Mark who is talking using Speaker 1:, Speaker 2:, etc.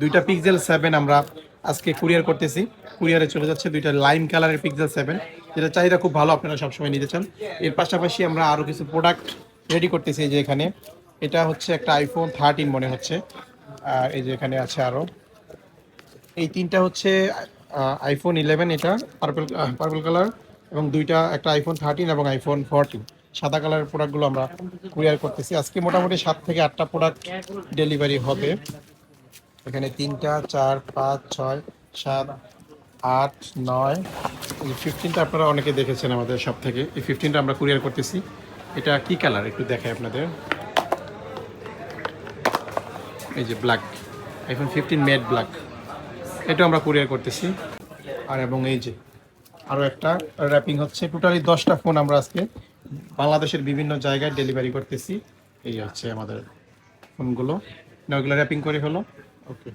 Speaker 1: দুইটা pixel seven আমরা আজকে কুরিয়ার করতেছি। কুরিয়ারে চলে যাচ্ছে দুইটা লাইম কালারের পিক্সেল সেভেন যেটা চাহিদা খুব ভালো আপনারা সবসময় নিতে চান। এর পাশাপাশি আমরা আরও কিছু প্রোডাক্ট রেডি করতেছি যে এখানে। এটা হচ্ছে একটা আইফোন থার্টিন মনে হচ্ছে। আর এই যে এখানে আছে আরও এই তিনটা হচ্ছে আইফোন ইলেভেন এটা পার্পল পার্পল কালার এবং দুইটা একটা আইফোন থার্টিন এবং আইফোন ফোরটিন সাদা কালারের প্রোডাক্টগুলো আমরা কুরিয়ার করতেছি। আজকে মোটামুটি সাত থেকে আটটা প্রোডাক্ট ডেলিভারি হবে। এখানে তিনটা, চার, পাঁচ, ছয়, সাত, আট, নয়। এই ফিফটিনটা আপনারা অনেকে দেখেছেন আমাদের সব থেকে এই ফিফটিনটা আমরা কুরিয়ার করতেছি। এটা কি কালার একটু দেখাই আপনাদের। এই যে black iPhone fifteen matte black এটা আমরা কুরিয়ার করতেছি। আর এবং এই যে আরও একটা র্যাপিং হচ্ছে। টোটালি দশটা ফোন আমরা আজকে বাংলাদেশের বিভিন্ন জায়গায় ডেলিভারি করতেছি। এই হচ্ছে আমাদের ফোনগুলো ওইগুলো র্যাপিং করে হলো Okay.